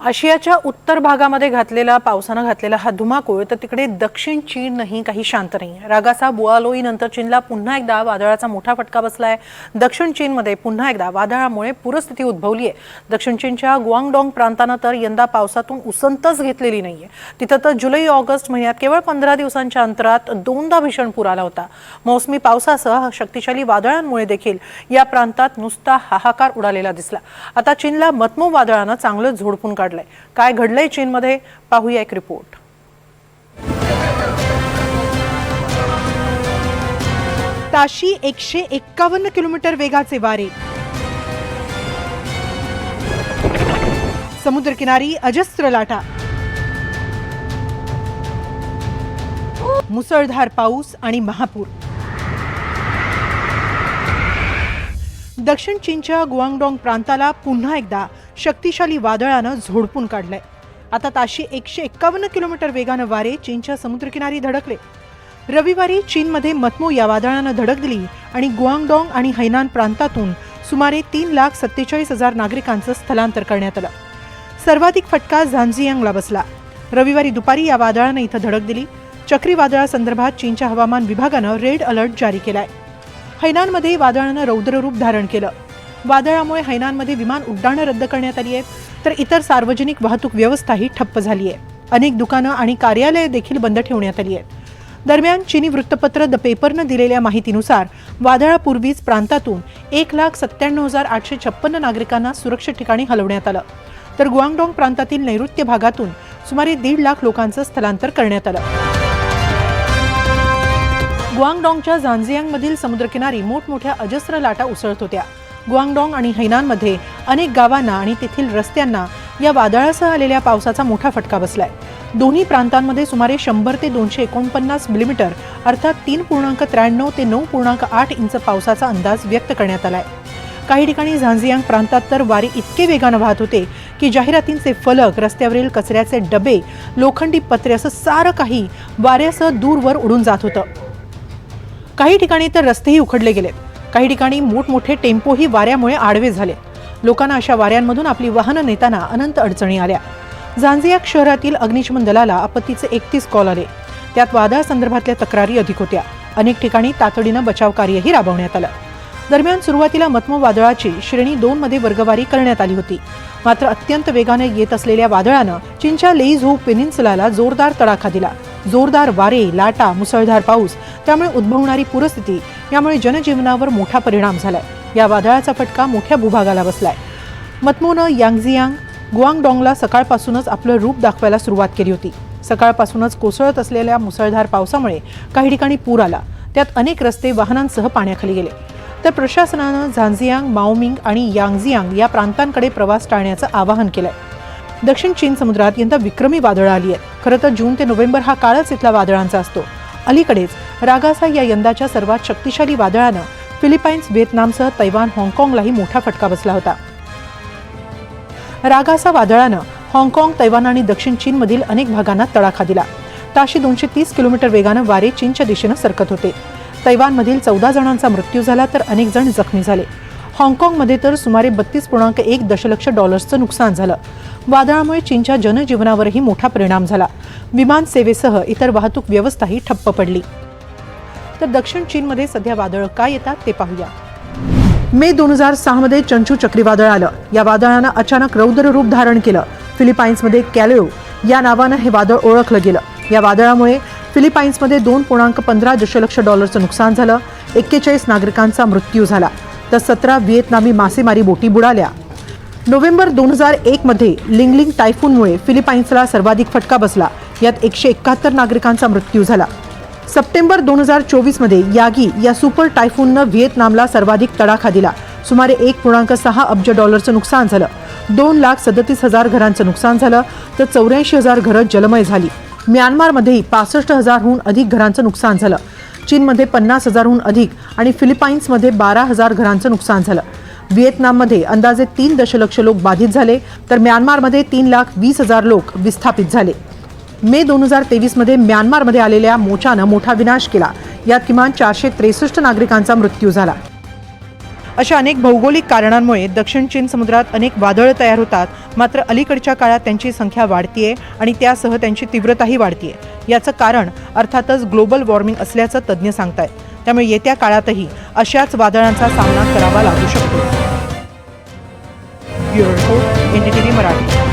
आशियाच्या उत्तर भागामध्ये घातलेला पावसानं घातलेला हा धुमाकूळ तर तिकडे दक्षिण चीनही काही शांत नाही रागासा बुआलोई नंतर चीनला पुन्हा एकदा वादळाचा मोठा फटका बसला आहे दक्षिण चीनमध्ये पुन्हा एकदा वादळामुळे पूरस्थिती उद्भवली आहे दक्षिण चीनच्या गुआंगडोंग प्रांतानं तर यंदा पावसातून उसंतच घेतलेली नाहीये. तिथं तर जुलै ऑगस्ट महिन्यात केवळ पंधरा दिवसांच्या अंतरात दोनदा भीषण पूर आला होता. मोसमी पावसासह शक्तिशाली वादळांमुळे देखील या प्रांतात नुसता हाहाकार उडालेला दिसला. आता चीनला मतमो वादळानं चांगलं झोडपून काढलंय. काय घडलंय चीनमध्ये? पाहूया एक रिपोर्ट ताशी एकशे एक्कावन्न किलोमीटर वेगाचे वारे. समुद्रकिनारी अजस्त्र लाटा. मुसळधार पाऊस आणि महापूर. दक्षिण चीनच्या गुआंगडोंग प्रांताला पुन्हा एकदा शक्तिशाली वादळानं झोडपून काढलंय. आता ताशी एकशे एक्कावन्न किलोमीटर वेगानं वारे चीनच्या समुद्रकिनारी धडकले. रविवारी चीनमध्ये मतमो या वादळानं धडक दिली आणि गुआंगडोंग आणि हैनान प्रांतातून सुमारे तीन लाख सत्तेचाळीस हजार नागरिकांचं स्थलांतर करण्यात आलं. सर्वाधिक फटका झांझियांगला बसला. रविवारी दुपारी या वादळानं इथं धडक दिली. चक्रीवादळासंदर्भात चीनच्या हवामान विभागानं रेड अलर्ट जारी केलाय. हैनानमध्ये वादळानं रौद्ररूप धारण केलं. वादळामुळे हैनानमध्ये विमान उड्डाणं रद्द करण्यात आली आहेत. तर इतर सार्वजनिक वाहतूक व्यवस्थाही ठप्प झाली आहे. अनेक दुकानं आणि कार्यालये देखील बंद ठेवण्यात आली आहेत. दरम्यान चीनी वृत्तपत्र द पेपरनं दिलेल्या माहितीनुसार वादळापूर्वीच प्रांतातून एक लाख सत्त्याण्णव हजार आठशे छप्पन्न नागरिकांना सुरक्षित ठिकाणी हलवण्यात आलं. तर गुआंगडोंग प्रांतातील नैऋत्य भागातून सुमारे दीड लाख लोकांचं स्थलांतर करण्यात आलं. गुआंगडोंगच्या झांझियांगमधील समुद्रकिनारी मोठमोठ्या अजस्र लाटा उसळत होत्या. गुआंगडोंग आणि हैनानमध्ये अनेक गावांना आणि तेथील रस्त्यांना या वादळासह आलेल्या पावसाचा मोठा फटका बसलाय. दोन्ही प्रांतांमध्ये सुमारे शंभर ते दोनशे एकोणपन्नास मिलीमीटर अर्थात तीन पूर्णांक त्र्याण्णव ते नऊ पूर्णांक आठ इंच पावसाचा अंदाज व्यक्त करण्यात आलाय. काही ठिकाणी झांझियांग प्रांतात तर वारे इतके वेगानं वाहत होते की जाहिरातींचे फलक रस्त्यावरील कचऱ्याचे डबे लोखंडी पत्रे असं सारं काही वाऱ्यासह दूरवर उडून जात होतं. काही ठिकाणी तर रस्तेही उखडले गेलेत. काही ठिकाणी मोठमोठे टेम्पोही वाऱ्यामुळे आडवे झाले. लोकांना अशा वाऱ्यांमधून आपली वाहनं नेताना अनंत अडचणी आल्या. झांझियाक शहरातील अग्निशमन दलाला आपत्तीचे एकतीस कॉल आले. त्यात वादळासंदर्भातल्या तक्रारी अधिक होत्या. अनेक ठिकाणी तातडीनं बचाव कार्यही राबवण्यात आलं. दरम्यान सुरुवातीला मतमो वादळाची श्रेणी दोन मध्ये वर्गवारी करण्यात आली होती. मात्र अत्यंत वेगाने येत असलेल्या वादळानं चीनच्या लेईझू पेनिन्सुलाला जोरदार तडाखा दिला. जोरदार वारे लाटा मुसळधार पाऊस त्यामुळे उद्भवणारी पूरस्थिती यामुळे जनजीवनावर मोठा परिणाम झालाय. या वादळाचा फटका मोठ्या भूभागाला बसलाय. मतमोनं यांगझियांग गुआंगडोंगला सकाळपासूनच आपलं रूप दाखवायला सुरुवात केली होती. सकाळपासूनच कोसळत असलेल्या मुसळधार पावसामुळे काही ठिकाणी पूर आला. त्यात अनेक रस्ते वाहनांसह पाण्याखाली गेले. तर प्रशासनानं झांझियांग माओमिंग आणि यांगझियांग या प्रांतांकडे प्रवास टाळण्याचं आवाहन केलंय. दक्षिण चीन समुद्रात यंदा विक्रमी वादळं आली आहेत. खरं तर जून ते नोव्हेंबर हा काळच इथला वादळांचा असतो. अलीकडेच रागासा या यंदाच्या सर्वात शक्तिशाली वादळानं फिलिपाईन्स व्हिएतनामसह तैवान हाँगकाँगलाही मोठा फटका बसला होता. रागासा वादळानं हाँगकाँग तैवान आणि दक्षिण चीनमधील अनेक भागांना तडाखा दिला. ताशी दोनशे तीस किलोमीटर वेगानं वारे चीनच्या दिशेनं सरकत होते. तैवानमधील चौदा जणांचा मृत्यू झाला तर अनेक जण जखमी झाले. हाँगकाँगमध्ये तर सुमारे बत्तीस पूर्णांक एक दशलक्ष डॉलर्सचं नुकसान झालं. वादळामुळे चीनच्या जनजीवनावरही मोठा परिणाम झाला. विमान सेवेसह इतर वाहतूक व्यवस्थाही ठप्प पडली. तर दक्षिण चीनमध्ये सध्या वादळं काय येतात ते पाहूया. मे दोन हजार सहामध्ये चंचू चक्रीवादळ आलं. या वादळानं अचानक रौद्र रूप धारण केलं. फिलिपाईन्समध्ये कॅलेओ या नावानं हे वादळ ओळखलं गेलं. या वादळामुळे फिलिपाईन्समध्ये दोन पूर्णांक पंधरा दशलक्ष डॉलरचं नुकसान झालं. एक्केचाळीस नागरिकांचा मृत्यू झाला. तर सतरा व्हिएतनामी मासेमारी बोटी बुडाल्या. नोव्हेंबर दोन हजार एकमध्ये लिंगलिंग टायफूनमुळे फिलिपाईन्सला सर्वाधिक फटका बसला. यात एकशे एकाहत्तर नागरिकांचा मृत्यू झाला. सप्टेंबर दोन हजार चोवीसमध्ये यागी या सुपर टायफूननं व्हिएतनामला सर्वाधिक तडाखा दिला. सुमारे एक पूर्णांक सहा अब्ज डॉलरचं नुकसान झालं. दोन लाख सदतीस हजार घरांचं नुकसान झालं तर चौऱ्याऐंशी हजार घरं जलमय झाली. म्यानमारमध्येही पासष्ट हजारहून अधिक घरांचं नुकसान झालं. चीनमध्ये पन्नास हजारहून अधिक आणि फिलिपाईन्समध्ये बारा हजार घरांचं नुकसान झालं. व्हिएतनाममध्ये अंदाजे तीन दशलक्ष लोक बाधित झाले तर म्यानमारमध्ये तीन लाख वीस हजार लोक विस्थापित झाले. मे दोन हजार तेवीसमध्ये म्यानमारमध्ये आलेल्या मोचानं मोठा विनाश केला. यात किमान चारशे त्रेसष्ट नागरिकांचा मृत्यू झाला. अशा अनेक भौगोलिक कारणांमुळे दक्षिण चीन समुद्रात अनेक वादळं तयार होतात मात्र अलीकडच्या काळात त्यांची संख्या वाढतीये आणि त्यासह त्यांची तीव्रताही वाढतीये. याचं कारण अर्थातच ग्लोबल वॉर्मिंग असल्याचं तज्ज्ञ सांगतायत. त्यामुळे येत्या काळातही अशाच वादळांचा सामना करावा लागू शकतो. Bureau report Marathi.